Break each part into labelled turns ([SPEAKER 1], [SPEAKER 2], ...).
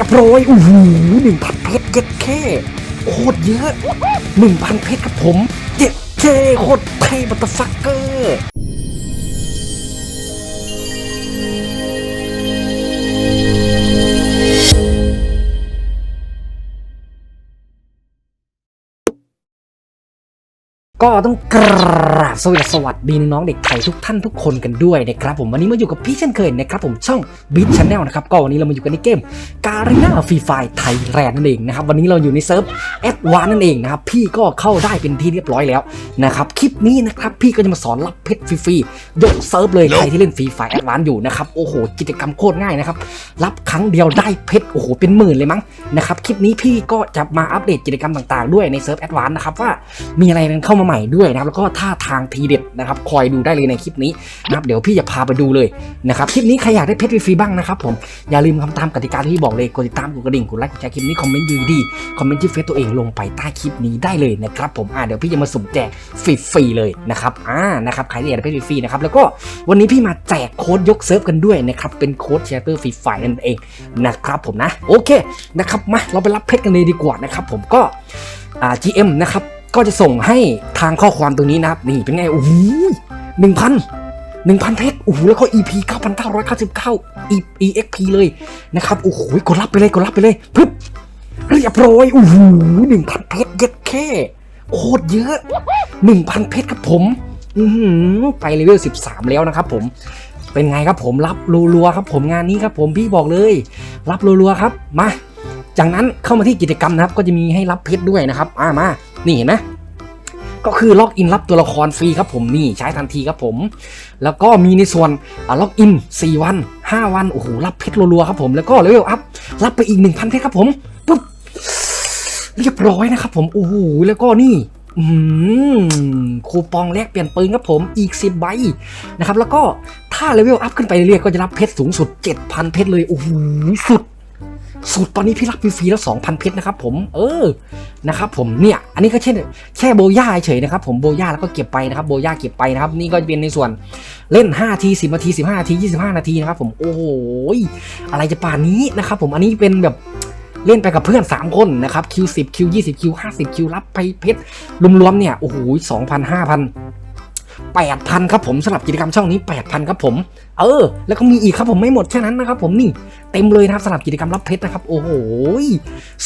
[SPEAKER 1] ยบร้อยโอ้โหหนึ่งพันเพชรเย็ดแค่โคตรเยอะหนึ่งพันเพชรครับผม เย็ดแค่โคตรเท่บัตฟักเกอร์ ก็ต้องกราบสวัสดีสวัสดีน้องๆเด็กไทยทุกท่านทุกคนกันด้วยนะครับผมวันนี้มาอยู่กับพี่เช่นเคยนะครับผมช่องบิ๊ c h ช n แนลนะครับก็วันนี้เรามาอยู่กันในเกมการีนาฟรีไฟไทยแลนด์นั่นเองนะครับวันนี้เราอยู่ในเซิร์ฟแอดวานนั่นเองนะครับพี่ก็เข้าได้เป็นที่เรียบร้อยแล้วนะครับคลิปนี้นะครับพี่ก็จะมาสอนรับเพชรฟรีๆยกเซิร์ฟเลยใครที่เล่นฟรีไฟแอดวานอยู่นะครับโอ้โหกิจกรรมโคตรง่ายนะครับรับครั้งเดียวได้เพชรโอ้โหเป็นหมื่นเลยมั้งนะครับคลิปนี้พี่ก็จะมาอัปเดตกิจกรรมต่างๆ ด้วยในเซิร์ฟแอดวานนะครับว่ามีอะไรกันเข้ามาใหม่ด้วยนะครับแล้วก็ท่าทางทีเด็ดนะครับคอยดูได้เลยในคลิปนี้นะครับเดี๋ยวพี่จะพาไปดูเลยนะครับคลิปนี้ใครอยากได้เพชรฟรีบ้างนะครับผมอย่าลืมทำตามกติกาที่พี่บอกเลยกดติดตามกดกระดิ่งกดไลค์กดแชร์คลิปนี้คอมเมนต์ยูดีคอมเมนต์ที่เฟซตัวเองลงไปใต้คลิปนี้ได้เลยนะครับผมอ่าเดี๋ยวพี่จะมาสุ่มแจกฟรีๆเลยนะครับอ่านะครับใครอยากได้เพชรฟรีนะครับแล้วก็วันนี้พี่มาแจกโค้ดยกเซิร์ฟกันด้วยนะครับเป็นโค้ดแชร์เตอร์ฟรีไฟนั่นเองนะครับผมนะโอเคนะครับมาเราไปรับเพชรกันเลยดีกว่านะครับผมก็อ่า GM นะครับ ก็จะส่งให้ทางข้อความตรงนี้นะครับ นี่เป็นไงโอ้โหหนึ่งพันหนึ่งพันเพชรโอ้โหแล้วก็ EP เก้าพันเก้าร้อยเก้าสิบเก้า EXP เลยนะครับโอ้โหกดรับไปเลยกดรับไปเลยปึ๊บเรียบร้อยโอ้โหหนึ่งพันเพชรเย็ดแค่โคตรเยอะหนึ่งพันเพชรครับผมอือหือไปเลเวลสิบสามแล้วนะครับผมเป็นไงครับผมรับรัวๆครับผมงานนี้ครับผมพี่บอกเลย รับรัวๆครับมาจากนั้นเข้ามาที่กิจกรรมนะครับ ก็จะมีให้รับเพชรด้วยนะครับอ่ามา นี่เห็นไหมก็คือล็อกอินรับตัวละครฟรีครับผมนี่ใช้ทันทีครับผม แล้วก็มีในส่วนล็อกอิน 4 วัน 5 วันโอ้โหรับเพชรรัวๆครับผมแล้วก็เลเวลอัพรับไปอีก 1,000เพชรครับผมปุ๊บเรียบร้อยนะครับผมโอ้โหแล้วก็นี่อืมคูปองแลกเปลี่ยนปืนครับผมอีก 10 ใบนะครับ แล้วก็ถ้าเลเวลอัพขึ้นไปเรื่อยๆก็จะรับเพชรสูงสุด 7,000 เพชรเลยโอ้โหสุด สุดตอนนี้พี่รับฟรีๆแล้ว2,000เพชรนะครับผมเออนะครับผมเนี่ยอันนี้ก็เช่นแค่โบย่าเฉยนะครับผมโบย่าแล้วก็เก็บไปนะครับโบย่าเก็บไปนะครับนี่ก็เป็นในส่วนเล่น 5 ที 10นาที 15นาที 25 นาทีนะครับผมโอ้โหอะไรจะป่านนี้นะครับผมอันนี้เป็นแบบเล่นไปกับเพื่อน 3 คนนะครับ Q10 Q20 Q50 Q รับไปเพชรรวมๆเนี่ยโอ้โห2,000 5,000 8,000ครับผมสำหรับกิจกรรมช่องนี้ 8,000ครับผม เออ แล้วก็มีอีกครับผมไม่หมดแค่นั้นนะครับผมนี่เต็มเลยนะครับสำหรับกิจกรรมรับเพชรนะครับ โอ้โห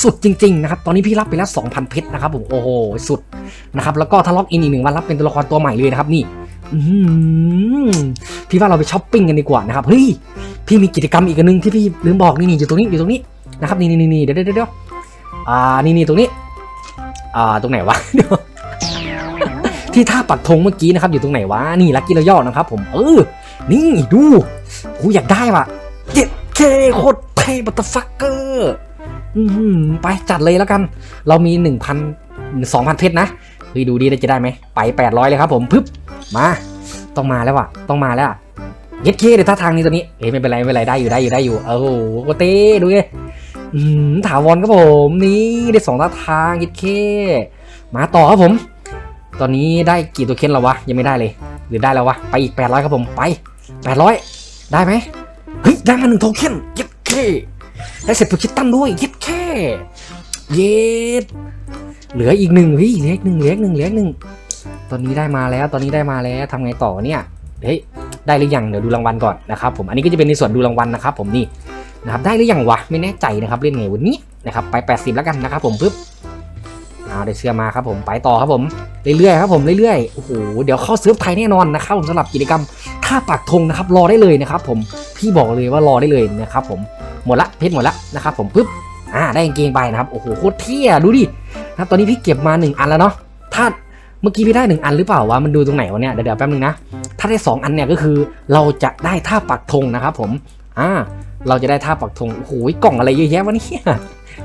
[SPEAKER 1] สุดจริงๆนะครับตอนนี้พี่รับไปแล้ว 2,000 เพชรนะครับผมโอ้โหสุดนะครับแล้วก็ถ้าล็อกอินอีกหนึ่งวันรับเป็นตัวละครตัวใหม่เลยนะครับนี่พี่ว่าเราไปช้อปปิ้งกันดีกว่านะครับเฮ้ยพี่มีกิจกรรมอีกอันหนึงที่พี่ลืมบอกนี่นี่อยู่ตรงนี้อยู่ตรงนี้นะครับนี่นี่นี่เดี๋ยวเดี๋ยวเดี๋ยวอ่านี่นี่ตรงนี้อ่าตรงไหนวะเดี๋ยว ที่ท่าปักธงเมื่อกี้นะครับอยู่ตรงไหนวะนี่ลักกี้เราย่อนะครับผมเออ นี่ดูโอ้อยากได้ว่ะเจ็ดเคโคตรเท่บัตฟักเกอร์อือไปจัดเลยแล้วกัน เรามีหนึ่งพันสองพันเพชรนะเฮ้ยดูดีจะได้ไหมไปแปดร้อยเลยครับผมปึ๊บมาต้องมาแล้วว่ะต้องมาแล้วเย็ดเคเดี๋ยวท่าทางนี้ตัวนี้เอ้ยไม่เป็นไรไม่เป็นไรได้อยู่ได้อยู่ได้อยู่โอ้โหโคตรเต้ดูดิถาวรครับผมนี่ได้สองท่าทางเย็ดเคมาต่อครับผม ตอนนี้ได้กี่ตัวเค้นแล้ววะ ยังไม่ได้เลย หรือได้แล้ววะ ไปอีก 800 ครับผมไป 800 ได้ไหมเฮ้ย ได้มาหนึ่งโทเค็นเย็ดเคได้เสร็จตัวคิดตั้นด้วยเย็ดเคเย็ดเหลืออีกหนึ่งเฮ้ยเหลืออีกหนึ่งเหลืออีกหนึ่งเหลืออีกหนึ่งตอนนี้ได้มาแล้วตอนนี้ได้มาแล้วทำไงต่อเนี่ยเฮ้ยได้หรือยังเดี๋ยวดูรางวัลก่อนนะครับผมอันนี้ก็จะเป็นในส่วนดูรางวัลนะครับผมนี่นะครับได้หรือยังวะไม่แน่ใจนะครับเล่นไงวันนี้นะครับไป 80 แล้วกันนะครับผมปึ๊บเอาได้เสื้อมาครับผมไปต่อครับผม เรื่อยๆครับผมเรื่อยๆโอ้โหเดี๋ยวเข้าเซิร์ฟไทยแน่นอนนะครับผมสำหรับกิจกรรมท่าปักธงนะครับรอได้เลยนะครับผมพี่บอกเลยว่ารอได้เลยนะครับผมหมดละเพชรหมดละนะครับผมปึ๊บอ่าได้กางเกงไปนะครับโอ้โหโคตรเท่ดูดินะครับตอนนี้พี่เก็บมาหนึ่งอันแล้วเนาะถ้าเมื่อกี้พี่ได้หนึ่งอันหรือเปล่าวะมันดูตรงไหนวะเนี่ยเดี๋ยวแป๊บนึงนะถ้าได้สองอันเนี่ยก็คือเราจะได้ท่าปักธงนะครับผมอ่าเราจะได้ท่าปักธงโอ้โหกล่องอะไรเยอะแยะวะเนี่ย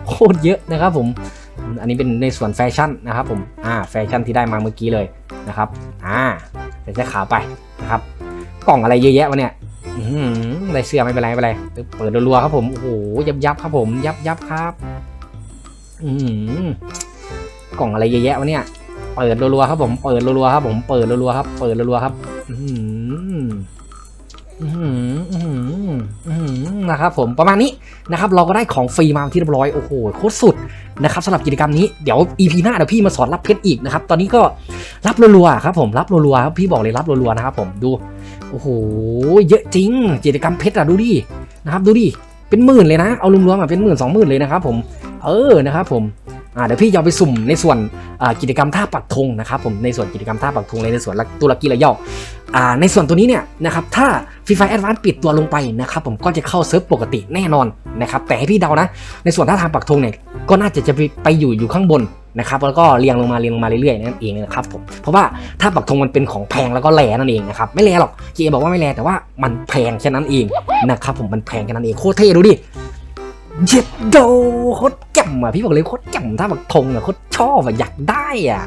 [SPEAKER 1] โคตรเยอะนะครับผม อันนี้เป็นในส่วนแฟชั่นนะครับผมอ่าแฟชั่นที่ได้มาเมื่อกี้เลยนะครับอ่าใส่เสื้อขาวไปนะครับกล่องอะไรเยอะแยะวะเนี่ยอืมได้เสื้อไม่เป็นไรไม่เป็นไรเปิดรัวๆครับผมโอ้โหยับยับครับผม ยับยับครับอืมกล่องอะไรเยอะแยะวะเนี่ยเปิดรัวๆครับผมเปิดรัวๆครับผมเปิดรัวๆครับ เปิดรัวๆครับ อื นะครับผมประมาณนี้นะครับเราก็ได้ของฟรีมาที่เรียบร้อย โอ้โหโคตรสุดนะครับสำหรับกิจกรรมนี้เดี๋ยว EP หน้าเดี๋ยวพี่มาสอนรับเพชรอีกนะครับ ตอนนี้ก็รับรัวๆครับผมรับรัวๆครับพี่บอกเลยรับรัวๆนะครับผมดูโอ้โหเยอะจริง กิจกรรมเพชรอะดูดินะครับ ดูดิเป็นหมื่นเลยนะ เอารวมๆมาเป็นหมื่นสองหมื่นเลยนะครับผม เออนะครับผม อ่าเดี๋ยวพี่จะเอาไปสุ่มในส่วนกิจกรรมท่าปักธงนะครับผมในส่วนกิจกรรมท่าปักธงในส่วนตุรกีระยองอ่าในส่วนตัวนี้เนี่ยนะครับถ้า Free Fire Advance ปิดตัวลงไปนะครับผมก็จะเข้าเซิร์ฟปกติแน่นอนนะครับแต่ให้พี่เดานะ ในส่วนท่าทางปักธงเนี่ยก็น่าจะจะไปไปอยู่อยู่ข้างบนนะครับแล้วก็เรียงลงมาเรียงลงมาเรื่อยๆนั่นเองนะครับผมเพราะว่าถ้าปักธงมันเป็นของแพงแล้วก็แหลนั่นเองนะครับไม่แหลหรอกเจบอกว่าไม่แหลแต่ว่ามันแพงแค่นั้นเองนะครับผมมันแพงแค่นั้นเองโคตรเท่ดูดิ เจ็ดโดโคตรแจ่มอะพี่บอกเลยโคตรแจ่มท่าปักธงอะโคตรชอบอะอยากได้อะ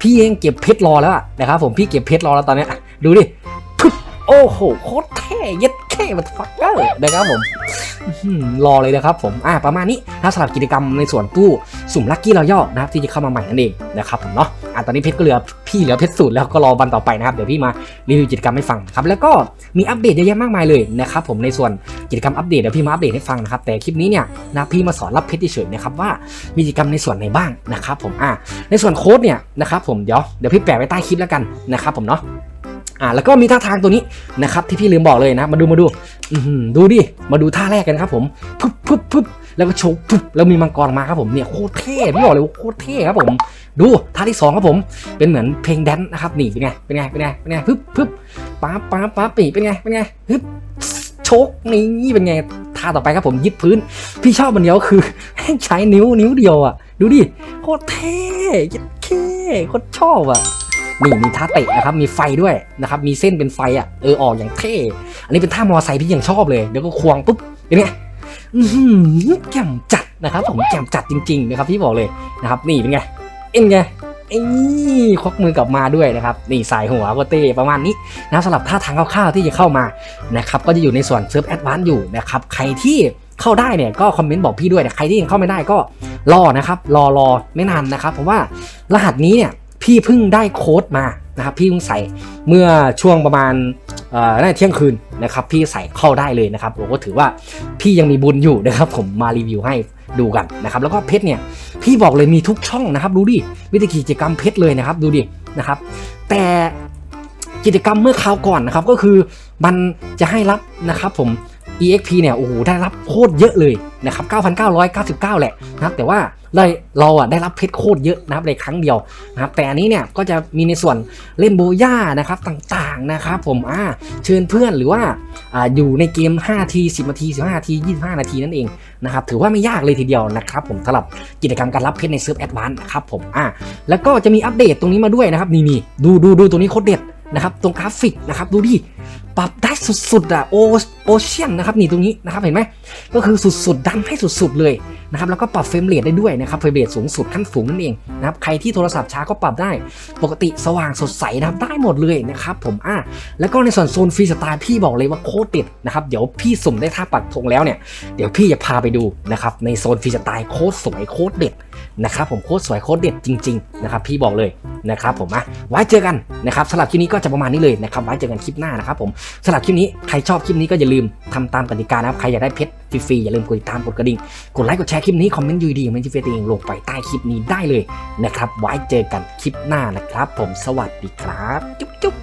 [SPEAKER 1] พี่เองเก็บเพชรรอแล้วอะนะครับผมพี่เก็บเพชรรอแล้วตอนนี้ดูดิพึบโอ้โหโคตรเท่เย็ดแค่มันฟักเกอร์นะครับผมรอเลยนะครับผมอ่าประมาณนี้นะสำหรับกิจกรรมในส่วนตู้สุ่มลัคกี้รอย่อนะครับที่จะเข้ามาใหม่นั่นเองนะครับผมเนาะ อ่าตอนนี้เพชรก็เหลือพี่เหลือเพชรสูตรแล้วก็รอวันต่อไปนะครับเดี๋ยวพี่มารีวิวกิจกรรมให้ฟังครับแล้วก็มีอัปเดตเยอะแยะมากมายเลยนะครับผมในส่วนกิจกรรมอัปเดตเดี๋ยวพี่มาอัปเดตให้ฟังนะครับแต่คลิปนี้เนี่ยนะพี่มาสอนรับเพชรเฉยๆนะครับว่ามีกิจกรรมในส่วนไหนบ้างนะครับผมอ่าในส่วนโค้ดเนี่ยนะครับผมเดี๋ยวเดี๋ยวพี่แปะไว้ใต้คลิปแล้วกันนะครับผมเนาะอ่าแล้วก็มีท่าทางตัวนี้นะครับที่พี่ลืมบอกเลยนะ มาดูมาดู อืดูดิ มาดูท่าแรกกันครับผม ปึ๊บปึ๊บปึ๊บ แล้วก็โชว์ปึ๊บแล้วมีมังกรมาครับผมเนี่ยโคตรเท่พี่บอกเลยว่าโคตรเท่ครับผม ดูท่าที่สองครับผม เป็นเหมือนเพลงแดนซ์นะครับนี่เป็นไงเป็นไงเป็นไงเป็นไงปึ๊บปึ๊บป๊าบป๊าบป๊าบปีเป็นไงเป็นไงปึ๊บชกนี่เป็นไงท่าต่อไปครับผมยึดพื้น พี่ชอบมันเดียวคือให้ใช้นิ้วนิ้วเดียวอะ ดูดิโคตรเท่ยัดเคโคตรชอบอะนี่มีท่าเตะนะครับ มีไฟด้วยนะครับ มีเส้นเป็นไฟอะ เออออกอย่างเท่ อันนี้เป็นท่ามอไซค์พี่ยังชอบเลย เดี๋ยวก็ควงปุ๊บเป็นไง แจ่มจัดนะครับ ผมแจ่มจัดจริงๆนะครับพี่บอกเลยนะครับ นี่เป็นไงเอ็นไงไอ้นี่ควักมือกลับมาด้วยนะครับ นี่สายหัวก็เต้ประมาณนี้นะสำหรับท่าทางคร่าวๆที่จะเข้ามานะครับก็จะอยู่ในส่วนเซิร์ฟแอดวานซ์อยู่นะครับใครที่เข้าได้เนี่ยก็คอมเมนต์บอกพี่ด้วยแต่ใครที่ยังเข้าไม่ได้ก็รอนะครับ รอรอไม่นานนะครับ เพราะว่ารหัสนี้เนี่ยพี่เพิ่งได้โค้ดมา นะครับพี่เพิ่งใส่เมื่อช่วงประมาณน่าเที่ยงคืนนะครับพี่ใส่เข้าได้เลยนะครับผมก็ถือว่าพี่ยังมีบุญอยู่นะครับผมมารีวิวให้ดูกันนะครับแล้วก็เพชรเนี่ยพี่บอกเลยมีทุกช่องนะครับดูดิวิธีกิจกรรมเพชรเลยนะครับดูดินะครับแต่กิจกรรมเมื่อคราวก่อนนะครับก็คือมันจะให้รับนะครับผม EXP เนี่ยโอ้โหได้รับโคตรเยอะเลยนะครับ 9,999 แหละนะครับแต่ว่าเราเราอะได้รับเพชรโคตรเยอะนะครับในครั้งเดียวนะครับแต่อันนี้เนี่ยก็จะมีในส่วนเล่นโบย่านะครับต่างๆนะครับผมอ่าเชิญเพื่อนหรือว่าอ่าอยู่ในเกม 5 ที 10 นาที 15 นาที 25 นาทีนั่นเองนะครับถือว่าไม่ยากเลยทีเดียวนะครับผมสำหรับกิจกรรมการรับเพชรในเซิร์ฟแอดวานซ์นะครับผมอ่าแล้วก็จะมีอัปเดตตรงนี้มาด้วยนะครับนี่นี่ดูดูดูตรงนี้โคตรเด็ดนะครับตรงกราฟิกนะครับดูดิ ปรับได้สุดๆอะโอโอเชียนนะครับนี่ตรงนี้นะครับเห็นไหมก็คือสุดๆดันให้สุดๆเลยนะครับแล้วก็ปรับเฟรมเรทได้ด้วยนะครับเฟรมเรทสูงสุดขั้นสูงนั่นเองนะครับใครที่โทรศัพท์ช้าก็ปรับได้ ปกติสว่างสดใสนะครับได้หมดเลยนะครับผมอะแล้วก็ในส่วนโซนฟรีสไตล์พี่บอกเลยว่าโคตรเด็ดนะครับเดี๋ยวพี่สุ่มได้ท่าปักธงแล้วเนี่ยเดี๋ยวพี่จะพาไปดูนะครับในโซนฟรีสไตล์โคตรสวยโคตรเด็ด นะครับผมโคตรสวยโคตรเด็ดจริงๆนะครับพี่บอกเลยนะครับผมอะไว้เจอกันนะครับสำหรับคลิปนี้ก็จะประมาณนี้เลยนะครับไว้เจอกันคลิปหน้านะครับผมสำหรับคลิปนี้ใครชอบคลิปนี้ก็อย่าลืมทำตามกติกานะครับใครอยากได้เพชรฟรีๆอย่าลืมกดติดตามกดกระดิ่งกดไลค์กดแชร์คลิปนี้คอมเมนต์ยูดีคอมเมนต์ที่เฟซตัวเองลงไปใต้คลิปนี้ได้เลยนะครับไว้เจอกันคลิปหน้านะครับ ผมสวัสดีครับ จุ๊บจุ๊บ